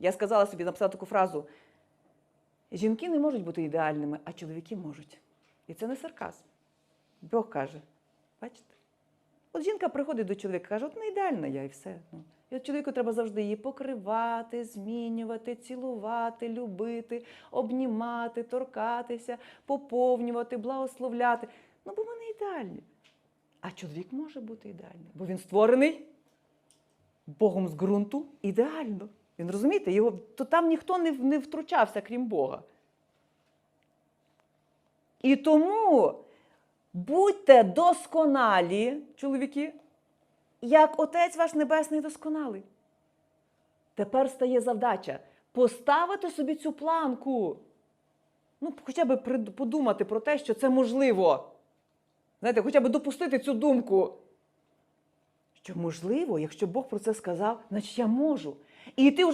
Я сказала собі, написала таку фразу: жінки не можуть бути ідеальними, а чоловіки можуть. І це не сарказм. Бог каже, бачите? От жінка приходить до чоловіка, каже, от не ідеальна я і все. Ну. І от чоловіку треба завжди її покривати, змінювати, цілувати, любити, обнімати, торкатися, поповнювати, благословляти. Ну, бо ми не ідеальні. А чоловік може бути ідеальним, бо він створений Богом з ґрунту ідеально. Він розумієте, його, то там ніхто не, не втручався, крім Бога. І тому будьте досконалі, чоловіки, як Отець ваш Небесний досконалий. Тепер стає завдача поставити собі цю планку. Ну, хоча б подумати про те, що це можливо. Знаєте, хоча б допустити цю думку. Що можливо, якщо Бог про це сказав, значить я можу. І йти вже